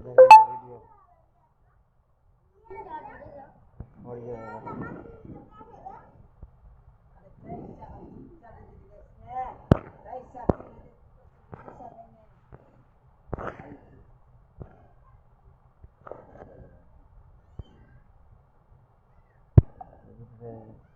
Video और ये Yeah.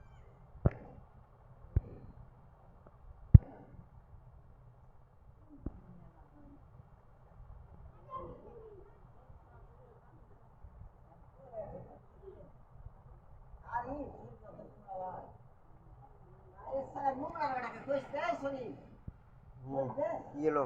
ये लो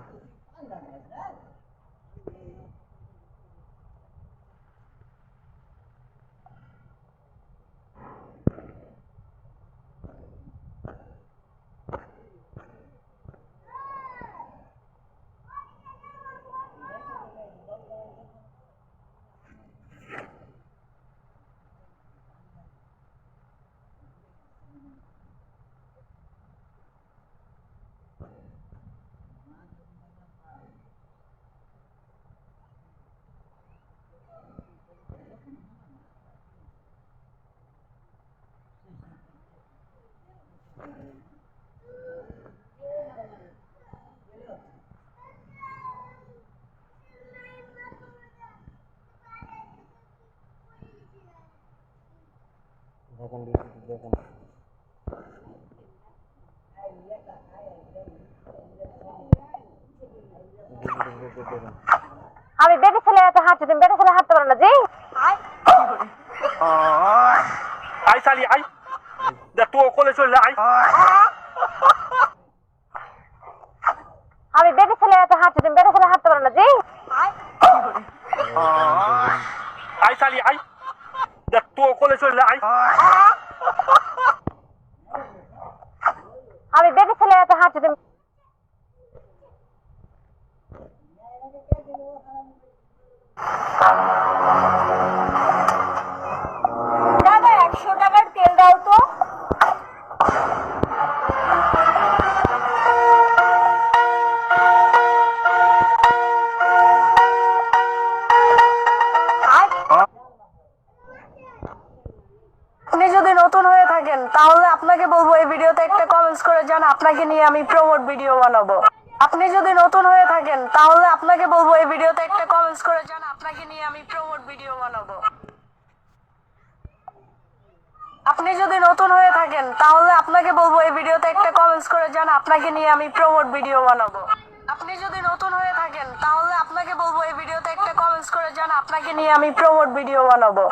দেখেন ভিডিওটি দেখেন আমি বেটি ছেলে এত হাঁটছি তুমি বেটি ছেলে হাঁটতে পারো না জি? আই সালি আই দেখ তুই কোলে চলে আই আমি বেটি ছেলে এত হাঁটছি তুমি বেটি ছেলে হাঁটতে পারো না জি? আই সালি আই দেখ তো কোলে চলে আই আমি বেবি ছেলে এত হাঁটছি তুমি দাদা তাহলে আপনাকে বলব, এই ভিডিওতে একটা কমেন্টস করে যান, আপনাকে নিয়ে আমি প্রমোট ভিডিও বানাবো। আপনি যদি নতুন হয়ে থাকেন, তাহলে আপনাকে বলব, এই ভিডিওতে একটা কমেন্টস করে যান, আপনাকে নিয়ে আমি প্রমোট ভিডিও বানাবো। আপনি যদি নতুন হয়ে থাকেন, তাহলে আপনাকে বলব, এই ভিডিওতে একটা কমেন্টস করে যান, আপনাকে নিয়ে আমি প্রমোট ভিডিও বানাবো। আপনি যদি নতুন হয়ে থাকেন, তাহলে আপনাকে বলব, এই ভিডিওতে একটা কমেন্টস করে যান, আপনাকে নিয়ে আমি প্রমোট ভিডিও বানাবো।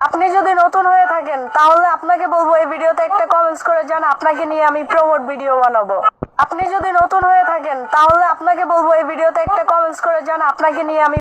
আপনি যদি নতুন হয়ে থাকেন, তাহলে আপনাকে বলব এই ভিডিওতে একটা কমেন্টস করে যান আপনাকে নিয়ে আমি প্রমোট ভিডিও বানাবো। আপনি যদি নতুন হয়ে থাকেন, তাহলে আপনাকে বলব এই ভিডিওতে একটা কমেন্টস করে যান আপনাকে নিয়ে আমি